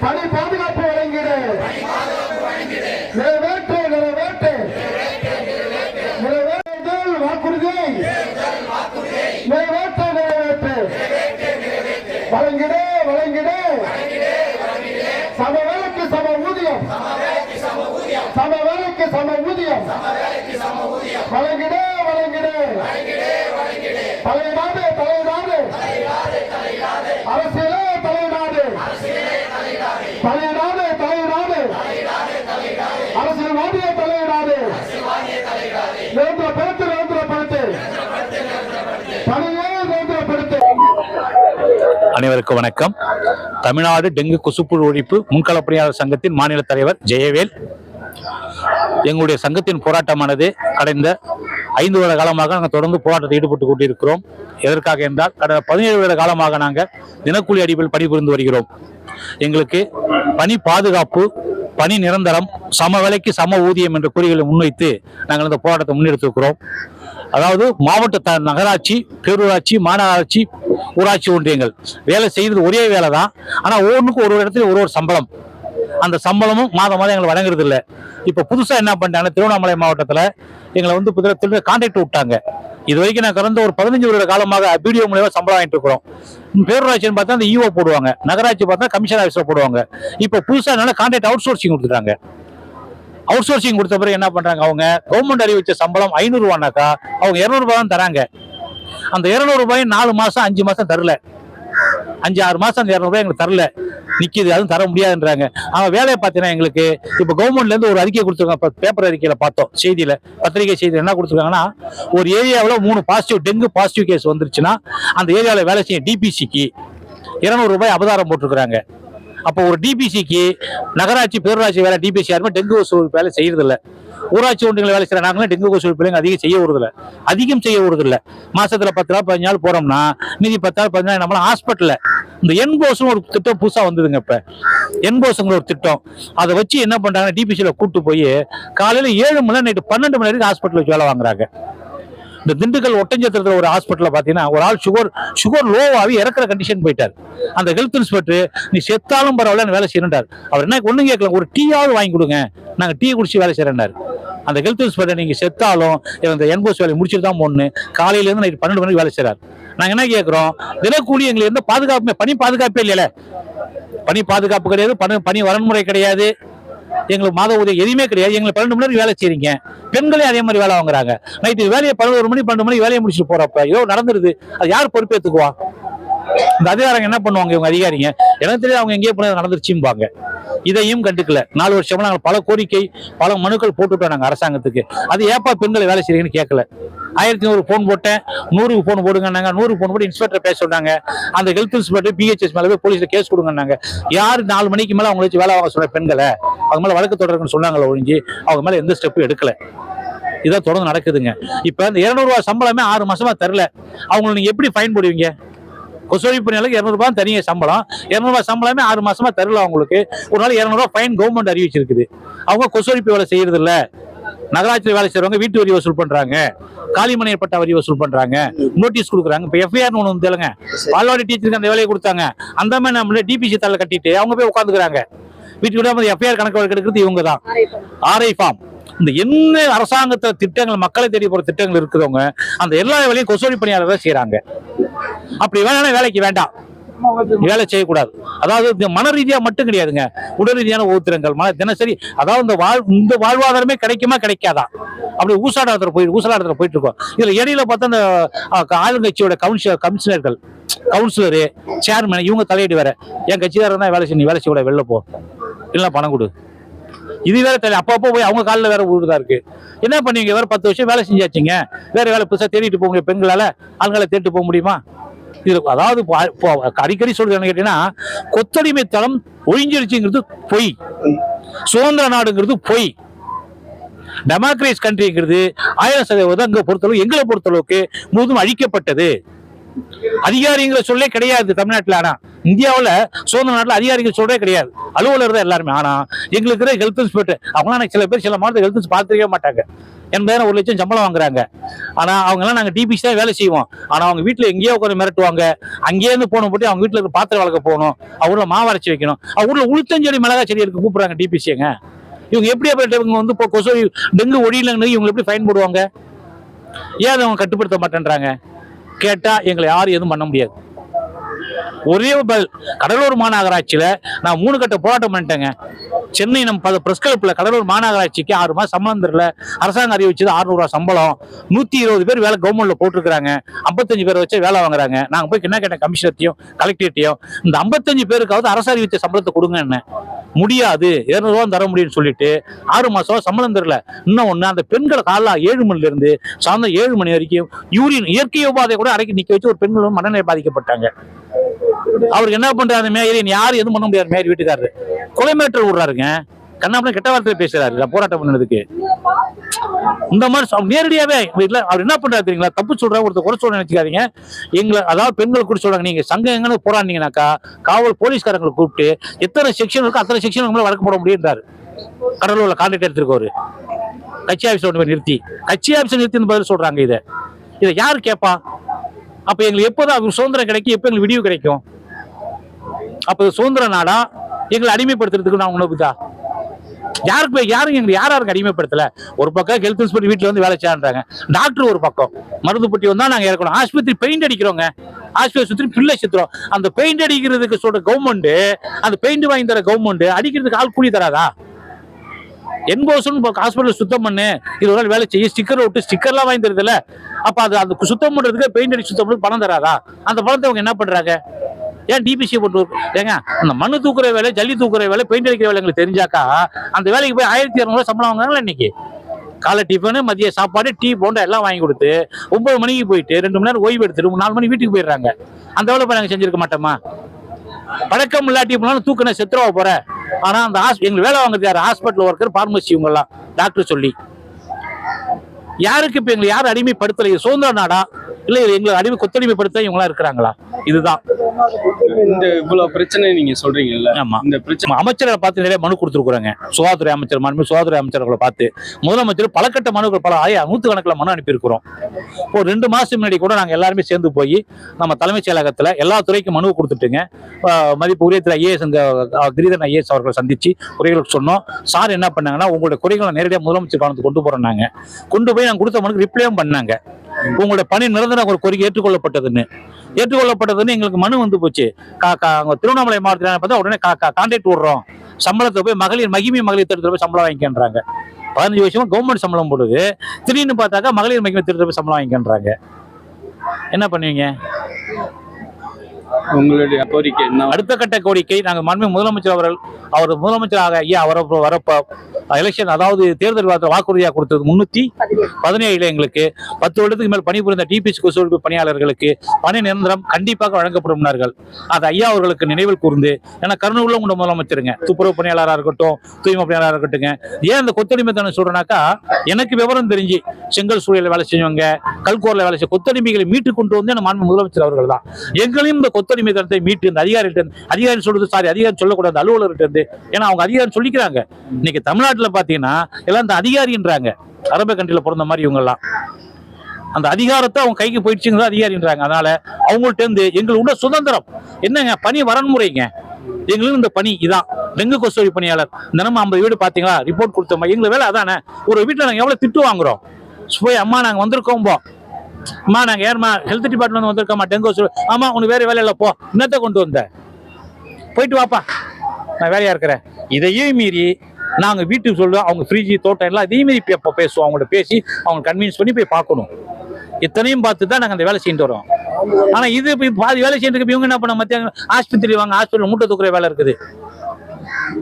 பணி பாதுகாப்பு வழங்கிடு. நிறைவேற்று நிறைவேற்று. நிறைவேற்றுதல் வாக்குறுதியை நிறைவேற்று நிறைவேற்று. வழங்கிடு வழங்கிடு. சம வேலைக்கு சம ஊதியம். சம வேலைக்கு சம ஊதியம். வழங்கிடு வழங்கிடு. தலைநாடு தலைநாடு அரசியலே தலையிடாது தலைநாடு அரசியல்வாதிய தலையிடாது. நிரந்தரப்படுத்து நிரந்தரப்படுத்து. பணியை நிரந்தரப்படுத்து. அனைவருக்கும் வணக்கம். தமிழ்நாடு டெங்கு கொசுப்புழு ஒழிப்பு முன்களப் பணியாளர் சங்கத்தின் மாநில தலைவர் ஜெயவேல். எங்களுடைய சங்கத்தின் போராட்டமானது கடந்த ஐந்து வருட காலமாக நாங்கள் தொடர்ந்து போராட்டத்தில் ஈடுபட்டு கொண்டிருக்கிறோம். எதற்காக என்றால் கடந்த பதினேழு வருட காலமாக நாங்கள் தினக்கூலி அடிப்பில் பணிபுரிந்து வருகிறோம். எங்களுக்கு பணி பாதுகாப்பு பணி நிரந்தரம் சம வேலைக்கு சம ஊதியம் என்ற குறிகளை முன்வைத்து நாங்கள் இந்த போராட்டத்தை முன்னெடுத்திருக்கிறோம். அதாவது மாவட்ட த நகராட்சி பேரூராட்சி மாநகராட்சி ஊராட்சி ஒன்றியங்கள். வேலை செய்யறது ஒரே வேலை தான். ஆனால் ஒவ்வொன்றுக்கும் ஒரு ஒரு இடத்துல ஒரு ஒரு சம்பளம். அந்த சம்பளமும் மாதம் மாதம் எங்களை வழங்குறது இல்லை. இப்போ புதுசாக என்ன பண்ணாங்கன்னா திருவண்ணாமலை மாவட்டத்தில் எங்களை வந்து புதிய திரும்ப கான்ட்ராக்ட் விட்டாங்க. இது வரைக்கும் நான் கடந்த ஒரு பதினஞ்சு வருட காலமாக பிடிஓ மூலயமா சம்பளம் வாங்கிட்டு இருக்கிறோம். பேரூராட்சின்னு பார்த்தா அந்த இஓ போடுவாங்க. நகராட்சி பார்த்தா கமிஷன் ஆஃபீஸில் போடுவாங்க. இப்போ புதுசாக என்னால கான்ட்ராக்ட் அவுட் சோர்சிங் கொடுத்துட்டாங்க. அவுட் சோர்சிங் கொடுத்த பிறகு என்ன பண்றாங்க அவங்க? கவர்மெண்ட் அறிவிச்ச சம்பளம் ஐநூறுரூவானாக்கா அவங்க இரநூறுபா தான் தராங்க. அந்த இரநூறுபாயும் நாலு மாசம் அஞ்சு மாசம் தரல. அஞ்சு ஆறு மாசம் அந்த இரநூறுபாய் எங்களுக்கு தரல. நிக்குது அதுவும் தர முடியாதுன்றாங்க. அவன் வேலையை பார்த்தீங்கன்னா எங்களுக்கு இப்போ கவர்மெண்ட்ல இருந்து ஒரு அறிக்கை கொடுத்துருக்காங்க. பேப்பர் அறிக்கையில பார்த்தோம் செய்தியில பத்திரிகை செய்தியில் என்ன கொடுத்துருக்காங்கன்னா ஒரு ஏரியாவில் மூணு பாசிட்டிவ் டெங்கு பாசிட்டிவ் கேஸ் வந்துருச்சுன்னா அந்த ஏரியாவில் வேலை செய்யும் டிபிசிக்கு இருநூறு ரூபாய் அபதாரம் போட்டிருக்கிறாங்க. அப்போ ஒரு டிபிசிக்கு நகராட்சி பேரூராட்சி வேலை டிபிசி யாருமே டெங்கு கொசு வேலை செய்யறதில்ல. ஊராட்சி ஒன்றியங்கள் வேலை செய்யற நாங்களும் டெங்கு கொசு பிள்ளைங்க அதிகம் செய்ய விடுறதில்ல அதிகம் செய்ய விடுறதில்ல மாசத்துல பத்து நாள் பதினஞ்சு நாள் போறோம்னா மீதி பத்து நாள் பதினஞ்சு நாள் நம்மளாம் ஹாஸ்பிட்டல்ல இந்த என்போஸ்னு ஒரு திட்டம் புதுசா வந்ததுங்க இப்ப. என்போஸ்ங்கிற ஒரு திட்டம். அதை வச்சு என்ன பண்றாங்க டிபிசியில கூட்டு போய் காலையில ஏழு மணி நேரம் நைட்டு பன்னெண்டு மணி வரைக்கும் ஹாஸ்பிட்டல் வச்சு வேலை வாங்குறாங்க. இந்த திண்டுக்கல் ஒட்டஞ்சத்திரத்தில் ஒரு ஹாஸ்பிட்டலில் பார்த்தீங்கன்னா ஒரு ஆள் சுகர் சுகர் லோவாகி இறக்குற கண்டிஷன் போயிட்டார். அந்த ஹெல்த் இன்ஸ்பெக்டர் நீ செத்தாலும் பரவாயில்ல வேலை செய்யணுன்றார் அவர் என்ன ஒன்றும் கேட்கல ஒரு டீயாவது வாங்கி கொடுங்க. நாங்கள் டீ குடிச்சு வேலை செய்யறேன்னாரு அந்த ஹெல்த் இன்ஸ்பெக்டர் நீங்கள் செத்தாலும் இந்த என்போஸ் வேலையை முடிச்சுட்டு தான் போடணும் காலையிலேருந்து நைட்டு நைட் பன்னெண்டு மணிக்கு வேலை செய்கிறார் நாங்கள் என்ன கேட்குறோம் தினக்கூலி எங்களுக்கு எந்த பாதுகாப்புமே பணி பாதுகாப்பே இல்லையில. பணி பாதுகாப்பு கிடையாது பணி பணி வரன்முறை கிடையாது. எங்களுக்கு மாத ஊதியம் எதுவுமே கிடையாது. எங்களுக்கு பன்னெண்டு மணி வேலை செய்றீங்க. பெண்களே அதே மாதிரி வேலை வாங்குறாங்க. நைட்டு வேலையை பதினோரு மணி பன்னெண்டு மணி வேலையை முடிச்சுட்டு போறப்ப ஏதோ நடந்துருது. அது யார் பொறுப்பேற்றுக்குவா இந்த அதிகாரங்க என்ன பண்ணுவாங்க இவங்க அதிகாரிங்க? எனக்கு தெரியாது அவங்க எங்கேயோ போனது நடந்துருச்சும்பாங்க. இதையும் கண்டுக்கல. நாலு வருஷமா நாங்கள் பல கோரிக்கை பல மனுக்கள் போட்டுட்டோம் நாங்கள் அரசாங்கத்துக்கு. அது ஏப்பா பெண்களை வேலை செய்றீங்கன்னு கேட்கல. ஆயிரத்தி நூறு ஃபோன் போட்டேன். நூறுக்கு ஃபோன் போடுங்கன்னாங்க. நூறு ஃபோன் போட்டு இன்ஸ்பெக்டர் பேச சொன்னாங்க. அந்த ஹெல்த் இன்ஸ்பெக்டர் பிஹெச்எஸ் மேலே போய் போலீஸ்ல கேஸ் கொடுங்கன்னாங்க. யார் நாலு மணிக்கு மேலே அவங்க வச்சு வேலை வாங்க சொல்ற பெண்களை? அவங்க மேலே வழக்கு தொடருங்கன்னு சொன்னாங்களே ஒழிஞ்சு அவங்க மேலே எந்த ஸ்டெப்பும் எடுக்கல. இதான் தொடர்ந்து நடக்குதுங்க. இப்போ இந்த இரநூறுவா சம்பளமே ஆறு மாசமா தரல. அவங்களை நீங்க எப்படி ஃபைன் போடுவீங்க? கொசோரி பணியாளருக்கு இரநூறுபா தனியாக சம்பளம். இரநூறுபா சம்பளமே ஆறு மாசமா தரல அவங்களுக்கு. ஒரு நாள் இரநூறுபா ஃபைன் கவர்மெண்ட் அறிவிச்சிருக்குது. அவங்க கொசோரிப்பு வேலை செய்யறது இல்லை நகராட்சியில் வேலை செய்கிறவங்க வீட்டு வரி வசூல் பண்றாங்க. காலிமனை பட்டா வரி வசூல் பண்றாங்க. நோட்டீஸ் கொடுக்குறாங்க. இப்போ எஃப்ஐஆர் ஒன்று வந்து இல்லைங்க. பால்வாடி டீச்சருக்கு அந்த வேலையை கொடுத்தாங்க. அந்த மாதிரி நம்மள டிபிசி தலை கட்டிட்டு அவங்க போய் உட்காந்துக்கிறாங்க வீட்டுக்கு விடாமல் எஃப்ஐஆர் கணக்கு எடுக்கிறது இவங்க தான் ஆர்ஐ ஃபார்ம் இந்த என்ன அரசாங்கத்தை திட்டங்கள் மக்களை தேடி போற திட்டங்கள் இருக்கிறவங்க அந்த எல்லா வேலையும் கொசோரி பணியாளர் தான் செய்யறாங்க அப்படி வேணாலும் வேலைக்கு வேண்டாம். வேலை செய்யக்கூடாது. அதாவது இந்த மன ரீதியா மட்டும் கிடையாதுங்க. உடல் ரீதியான ஊத்திரங்கள் மன தினசரி அதாவது இந்த வாழ் இந்த வாழ்வாதாரமே கிடைக்குமா கிடைக்காதா? அப்படி ஊசாடாரத்தில் போய் ஊசலாட்டத்தில் போயிட்டு இருக்கோம் இதுல இடையில பார்த்தா இந்த ஆளுங்கட்சியோட கவுன்சிலர் கமிஷனர்கள் கவுன்சிலரு சேர்மேன் இவங்க தலையிட்டு வேற. என் கட்சிக்காரர் தான் வேலை செய்ய நீ வேலை செய்ய வெளில போ. இல்லைன்னா பணம் கொடு. இது வேற தெரியல. அப்பப்போ போய் அவங்க காலில் வேற ஊருதா இருக்கு. என்ன பண்ணீங்க வேற பத்து வருஷம் வேலை செஞ்சாச்சுங்க. வேற வேலை புதுசாக தேடிட்டு போக முடியும் பெண்களால ஆண்களை தேடிட்டு போக முடியுமா? இது அதாவது அடிக்கடி சொல்றது கேட்டீங்கன்னா கொத்தடிமை தளம் ஒழிஞ்சிருச்சுங்கிறது பொய். சுதந்திர நாடுங்கிறது பொய். டெமோக்ரேஸ் கண்ட்ரிங்கிறது ஆயிரம் சதவீதம் அங்க பொறுத்தளவு எங்களை பொறுத்தளவுக்கு முழுதும் அழிக்கப்பட்டது. அதிகாரிங்கிற சொல்லே கிடையாது தமிழ்நாட்டில். ஆனா இந்தியாவில் சுதந்திர நாட்டில் அதிகாரிகள் சொல்றே கிடையாது. அலுவலர் தான் எல்லாருமே. ஆனா எங்களுக்கு இருக்கிற ஹெல்த் இன்ஸ்பெக்டர் அவங்களாம் சில பேர் சில மாதத்துக்கு ஹெல்த் பார்த்துருக்கவே மாட்டாங்க. எண்பதாயிரம் ஒரு லட்சம் சம்பளம் வாங்குறாங்க. ஆனா அவங்க எல்லாம் நாங்க டிபிசி தான் வேலை செய்வோம். ஆனா அவங்க வீட்டுல எங்கேயோ உட்காந்து மிரட்டுவாங்க. அங்கேயே இருந்து போன போட்டு அவங்க வீட்டுல இருக்க பாத்திரம் வளர்க்க போகணும். அவங்கள மாவரைச்சி வைக்கணும். அவங்க ஊர்ல உளுத்தஞ்செடி மிளகா செடி எடுக்க கூப்பிடுறாங்க டிபிசிங்க இவங்க எப்படி அப்படி இவங்க வந்து இப்போ கொசு டெங்கு ஒடியிலங்கிறது இவங்க எப்படி ஃபைன் போடுவாங்க? ஏன் அதை அவங்க கட்டுப்படுத்த மாட்டேன்றாங்க? கேட்டா எங்களை யாரும் எதுவும் பண்ண முடியாது. ஒரே பல் கடலூர் மாநகராட்சியில நான் மூணு கட்ட போராட்டம் பண்ணிட்டேங்க. சென்னை நம்ம பிரஸ் கிளப்ல கடலூர் மாநகராட்சிக்கு ஆறு மாதம் சம்பளம் தரல அரசாங்கம் அறிவிச்சது 600 சம்பளம். நூற்றி இருபது பேர் வேலை கவர்மெண்ட்ல போட்டிருக்கிறாங்க. ஐம்பத்தஞ்சு பேரை வச்சு வேலை வாங்குறாங்க. நாங்கள் போய் என்ன கேட்டேன்? கமிஷனத்தையும் கலெக்டர்ட்டையும் இந்த ஐம்பத்தஞ்சு பேருக்காவது அரசு அறிவித்த சம்பளத்தை கொடுங்க என்ன? முடியாது. இருநூறுவா தர முடியும்னு சொல்லிட்டு ஆறு மாசம் சம்பளம் தரல. இன்னும் ஒண்ணு அந்த பெண்களை காலைல ஏழு மணில இருந்து சாயந்தரம் ஏழு மணி வரைக்கும் யூரின் இயற்கை உபாதை கூட அரைக்கி நிக்க வச்சு ஒரு பெண்களும் மனநிலை பாதிக்கப்பட்டாங்க. அவருக்கு என்ன பண்றாரு மேயர்? யாரும் எதுவும் பண்ண முடியாது மேயர் வீட்டுக்காரரு. கொலை விடுறாருங்க. கண்ணாப்பண்ண கெட்ட வார்த்தை பேசுறாரு. போராட்டம் பண்ணதுக்கு. இந்த மாதிரி நேரடியாவே இல்ல அவர் என்ன பண்றாரு தெரியுங்களா? தப்பு சொல்ற ஒருத்தர் குறை சொல்ல நினைச்சுக்காதீங்க. எங்களை அதாவது பெண்கள் கூட சொல்றாங்க. நீங்க சங்கம் எங்கன்னு போராடினீங்கனாக்கா காவல் போலீஸ்காரங்களை கூப்பிட்டு எத்தனை செக்ஷன் இருக்கோ அத்தனை செக்ஷன் உங்களை வழக்கு போட முடியுன்றாரு கடலூர்ல கான்ட்ராக்ட் எடுத்திருக்கோரு கட்சி ஆஃபீஸ் ஒன்று நிறுத்தி. கட்சி ஆஃபீஸ் நிறுத்தி பதில் சொல்றாங்க இதை. இதை யார் கேட்பா அப்ப எங்களுக்கு எப்போதான் சுதந்திரம் கிடைக்கும் எப்போ எங்களுக்கு விடிவு கிடைக்கும்? அப்போ சுதந்திர நாடா? எங்களை அடிமைப்படுத்துறதுக்கு நான் உணவுதா யாருக்கு போய் யாரும் எங்களை யார் யாருக்கு அடிமைப்படுத்தல? ஒரு பக்கம் ஹெல்த் இன்ஸ்பெக்டர் வீட்டில் வந்து வேலை செய்யறாங்க டாக்டர் ஒரு பக்கம். மருந்து பொட்டி வந்தால் நாங்கள் இறக்கணும். ஆஸ்பத்திரி பெயிண்ட் அடிக்கிறோங்க. ஆஸ்பத்திரி சுற்றி பிள்ளை சுத்துறோம் அந்த பெயிண்ட் அடிக்கிறதுக்கு சொல்ற கவர்மெண்ட் அந்த பெயிண்ட் வாங்கி தர கவர்மெண்ட் அடிக்கிறதுக்கு ஆள் கூலி தராதா? என்போசன் ஹாஸ்பிட்டல் சுத்தம் பண்ணு. இது ஒரு நாள் வேலை செய்ய. ஸ்டிக்கர் விட்டு ஸ்டிக்கர்லாம் வாங்கி தருதுல. அப்போ அது அந்த சுத்தம் பண்ணுறதுக்கு பெயிண்ட் அடிச்சு சுத்தம் பண்ணி பணம் தராதா? அந்த பணத்தை அவங்க என்ன பண்ணுறாங்க ஏன் டிபிசி போட்டு ஏங்க அந்த மண்ணு தூக்குற வேலை ஜல்லி தூக்குற வேலை பெயிண்ட் அடிக்கிற வேலை எங்களுக்கு தெரிஞ்சாக்கா அந்த வேலைக்கு போய் ஆயிரத்தி இரநூறுவா சம்பளம் வாங்குறாங்களா இன்னைக்கு? காலை டிஃபனு மதிய சாப்பாடு டீ போண்டா எல்லாம் வாங்கி கொடுத்து ஒன்பது மணிக்கு போயிட்டு ரெண்டு மணி நேரம் ஓய்வு எடுத்துட்டு நாலு மணி வீட்டுக்கு போயிடுறாங்க. அந்த வேலை போய் நாங்கள் செஞ்சிருக்க மாட்டோமா? பழக்கம் இல்லாட்டி போனாலும் தூக்கின செத்துருவா போற. ஆனா அந்த ஹாஸ் எங்களுக்கு வேலை வாங்குறது யார்? ஹாஸ்பிட்டல் ஒர்க்கர் பார்மசி இவங்கெல்லாம் டாக்டர் சொல்லி. யாருக்கு இப்ப எங்களை யாரும் அடிமைப்படுத்தல சுதந்திர நாடா? இல்ல எங்களை அடிமை கொத்தடிமைப்படுத்த இவங்க எல்லாம் இருக்கிறாங்களா? இதுதான். இந்த இவ்வளவு பிரச்சனை நீங்க சொல்றீங்கல்ல ஆமா. இந்த பிரச்சனை அமைச்சரை பார்த்து நிறைய மனு கொடுத்துருக்குறாங்க சுகாதாரத்துறை அமைச்சர் மாண்பு சுகாதார அமைச்சர்களை பார்த்து. முதலமைச்சர் பல கட்ட மனுக்கள் பல ஆயிரம் நூற்றுக்கணக்கில் மனு அனுப்பியிருக்கிறோம். இப்போ ரெண்டு மாசம் முன்னாடி கூட நாங்கள் எல்லாருமே சேர்ந்து போய் நம்ம தலைமைச் செயலகத்தில் எல்லா துறைக்கும் மனு கொடுத்துட்டுங்க. மதிப்பு உரிய திரு ஐஏஎஸ் இந்த ஆஹ் கிரிதரன் ஐஏஎஸ் அவர்களை சந்திச்சு குறைகளுக்கு சொன்னோம். சார் என்ன பண்ணாங்கன்னா உங்களுடைய குறைகளை நேரடியாக முதலமைச்சர் கவனத்துக்கு கொண்டு போறோம் நாங்க. கொண்டு போய் நாங்கள் கொடுத்த மனுக்கு ரிப்ளையும் பண்ணாங்க. உங்களுடைய பணி நிரந்தர ஒரு கோரிக்கை ஏற்றுக்கொள்ளப்பட்டதுன்னு. ஏற்றுக்கொள்ளப்பட்டதுன்னு எங்களுக்கு மனு வந்து போச்சு. காக்கா அவங்க திருவண்ணாமலை மாவட்டத்தில் பார்த்தா உடனே காக்கா கா கான்ட்ராக்ட் விடுறோம். சம்பளத்தை போய் மகளிர் மகிமை மகளிர் திட்டத்தில் போய் சம்பளம் வாங்கிக்கின்றாங்க. பதினஞ்சு வருஷமா கவர்மெண்ட் சம்பளம் போடுது. திடீர்னு பார்த்தாக்கா மகளிர் மகிமை திட்டத்தில் போய் சம்பளம் வாங்கிக்கின்றாங்க. என்ன பண்ணுவீங்க? உங்களுடைய கோரிக்கை என்ன? அடுத்த கட்ட கோரிக்கை நாங்கள் மண்மை முதலமைச்சர் அவர்கள் அவர் முதலமைச்சராக ஐயா வர வரப்ப எலெக்ஷன் அதாவது தேர்தல் வாரத்தில் வாக்குறுதியாக கொடுத்தது முன்னூத்தி பதினேழுல எங்களுக்கு. பத்து வருடத்துக்கு மேல் பணிபுரிந்த டிபிஎஸ் கொசுவெடுப்பு பணியாளர்களுக்கு பணி நிரந்தரம் கண்டிப்பாக வழங்கப்படும்னார்கள். அது ஐயா அவர்களுக்கு நினைவில் கூர்ந்து ஏன்னா கருணை உள்ள உங்க முதலமைச்சருங்க. துப்புரவு பணியாளராக இருக்கட்டும் தூய்மை பணியாளராக இருக்கட்டும் ஏன் அந்த கொத்தடிமைத்தனம் சொல்றேனாக்கா எனக்கு விவரம் தெரிஞ்சு செங்கல் சூழலில் வேலை செஞ்சவங்க கல்கோரில் வேலை செய்ய கொத்தடிமைகளை மீட்டு கொண்டு வந்து நம்ம முதலமைச்சர் அவர்கள் தான். எங்களையும் இந்த கொத்தடிமைத்தனத்தை மீட்டு இந்த அதிகாரிகிட்ட அதிகாரி சொல்றது சாரி அதிகாரி சொல்லக்கூடாது அலுவலர்கிட்ட இருந்து. ஏன்னா அவங்க அதிகாரம் சொல்லிக்கிறாங்க. இன்னைக்கு தமிழ்நாட்டுல பாத்தீங்கன்னா எல்லாம் இந்த அதிகாரின்றாங்க. அரபு கண்ட்ரில பிறந்த மாதிரி இவங்க எல்லாம் அந்த அதிகாரத்தை அவங்க கைக்கு போயிடுச்சுங்க அதிகாரின்றாங்க. அதனால அவங்கள்ட்ட இருந்து எங்களுக்கு உள்ள சுதந்திரம். என்னங்க பணி வரன்முறைங்க. எங்களுக்கு இந்த பணி இதான். டெங்கு கொசுவரி பணியாளர். தினமும் ஐம்பது வீடு பாத்தீங்களா? ரிப்போர்ட் கொடுத்தோம் எங்களுக்கு வேலை அதானே? ஒரு வீட்டில் நாங்க எவ்வளவு திட்டு வாங்குறோம்? போய் அம்மா நாங்கள் வந்திருக்கோம் போ. அம்மா நாங்கள் ஏன்மா ஹெல்த் டிபார்ட்மெண்ட் வந்திருக்கோம்மா. டெங்கு கொசு ஆமாம் உனக்கு வேற வேலை இல்லை போ. இன்னத்தை கொண்டு வந்த? போயிட்டு வாப்பா. நான் வேலையாக இருக்கிறேன். இதையும் மீறி நாங்கள் வீட்டுக்கு சொல்லுவோம் அவங்க ஃப்ரிட்ஜ் தோட்டம் எல்லாம் இதையும் மீறி இப்போ பேசுவோம். அவங்கள்ட்ட பேசி அவங்க கன்வின்ஸ் பண்ணி போய் பார்க்கணும். இத்தனையும் பார்த்து தான் நாங்கள் அந்த வேலை செஞ்சுட்டு வரோம். ஆனால் இது இப்போ பாதி வேலை செஞ்சுட்டு இவங்க என்ன பண்ண மத்திய ஆஸ்பத்திரி வாங்க ஹாஸ்பிட்டல் மூட்டை தூக்குற வேலை இருக்குது.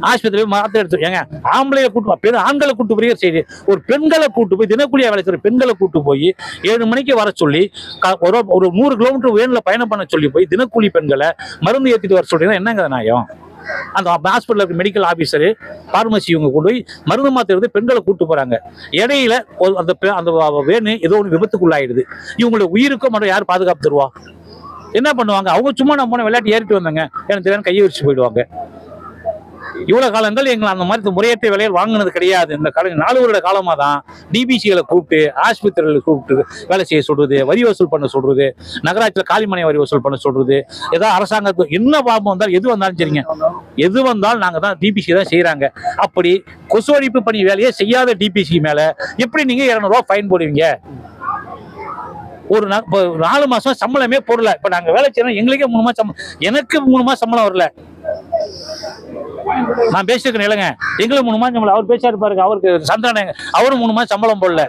ஆஸ்பத்திரி மாத்த எடுத்து ஏங்க ஆம்பளைய கூட்டு வா, பெண் ஆண்களை கூட்டு போய் செய்தி ஒரு பெண்களை கூட்டு போய் தினக்கூலியாக வேலை செய்கிற பெண்களை கூட்டு போய் ஏழு மணிக்கு வர சொல்லி ஒரு ஒரு நூறு கிலோமீட்டர் வேனில் பயணம் பண்ண சொல்லி போய் தினக்கூலி பெண்களை மருந்து ஏற்றிட்டு வர சொல்றீங்கன்னா என்னங்க நியாயம்? அந்த ஹாஸ்பிட்டல் இருக்க மெடிக்கல் ஆஃபீஸரு பார்மசி இவங்க கொண்டு போய் மருந்து மாத்திரை பெண்களை கூட்டு போறாங்க. இடையில அந்த பெ- அந்த வேணு ஏதோ ஒன்று விபத்துக்குள்ளாயிடுது. இவங்களுடைய உயிருக்கும் மட்டும் யார் பாதுகாப்பு தருவா? என்ன பண்ணுவாங்க? அவங்க சும்மா நான் போன விளையாட்டு ஏறிட்டு வந்தாங்க எனக்கு தெரியாது கையை வச்சு போயிடுவாங்க. இவ்வளவு காலங்கள் எங்களை அந்த மாதிரி முறையற்ற விலையில் வாங்கினது கிடையாது. இந்த கால நாலு வருட காலமாக தான் டிபிசிகளை கூப்பிட்டு ஆஸ்பத்திரிகளை கூப்பிட்டு வேலை செய்ய சொல்றது வரி வசூல் பண்ண சொல்றது நகராட்சியில் காலிமனை வரி வசூல் பண்ண சொல்றது ஏதாவது அரசாங்கத்துக்கு என்ன பாபம் வந்தாலும் எது வந்தாலும் சரிங்க. எது வந்தாலும் நாங்கள் தான் டிபிசி தான் செய்கிறாங்க அப்படி கொசு ஒழிப்பு பணி வேலையை செய்யாத டிபிசி மேலே எப்படி நீங்கள் இரநூறுவா ஃபைன் போடுவீங்க? ஒரு இப்போ நாலு மாதம் சம்பளமே போடல. இப்போ நாங்கள் வேலை செய்யறோம் எங்களுக்கே மூணு மாதம் சம்பளம் எனக்கு மூணு மாதம் சம்பளம் வரல. நான் பேசிருக்கேன் இல்லைங்க. எங்களுக்கு மூணு மாதம் சம்பளம் அவர் பேசாரு பாருங்க அவருக்கு சந்திரன் அவரும் மூணு மாதம் சம்பளம் போடல.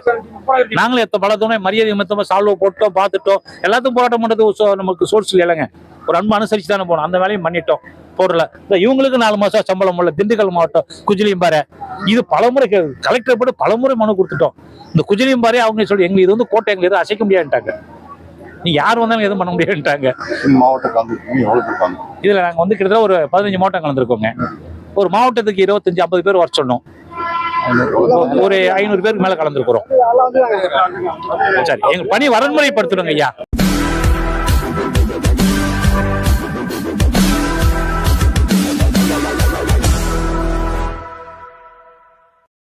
நாங்களும் எத்த பலத்தோட மரியாதை மொத்தமா சால்வோ போட்டோம் பார்த்துட்டோம். எல்லாத்துக்கும் போராட்டம் பண்ணுறது சோ- நமக்கு சோர்ஸ் இல்லைங்க. ஒரு அன்பு அனுசரிச்சு தானே போனோம் அந்த வேலையும் பண்ணிட்டோம். போடல. இந்த இவங்களுக்கு நாலு மாசம் சம்பளம் போடல. திண்டுக்கல் மாவட்டம் குஜிலியும் பாரு. இது பலமுறை கலெக்டர் போட்டு பலமுறை மனு கொடுத்துட்டோம். இந்த குஜிலியும் பாரு அவங்க சொல்லி எங்களுக்கு இது வந்து கோட்டை எங்களுக்கு அசைக்க முடியாதுட்டாங்க நீ யார் வந்தாலும் எதுவும் பண்ண முடியாதுட்டாங்க மாவட்ட கலந்துருக்கீங்க பேர் இதுல நாங்க வந்து கிட்டத்தட்ட ஒரு பதினஞ்சு மாவட்டம் கலந்துருக்கோங்க. ஒரு மாவட்டத்துக்கு இருபத்தஞ்சு ஐம்பது பேர் வர சொன்னோம். ஒரு ஐநூறு பேருக்கு மேல கலந்துருக்கிறோம். சரி எங்க பணி வரன்முறைப்படுத்தணுங்க ஐயா.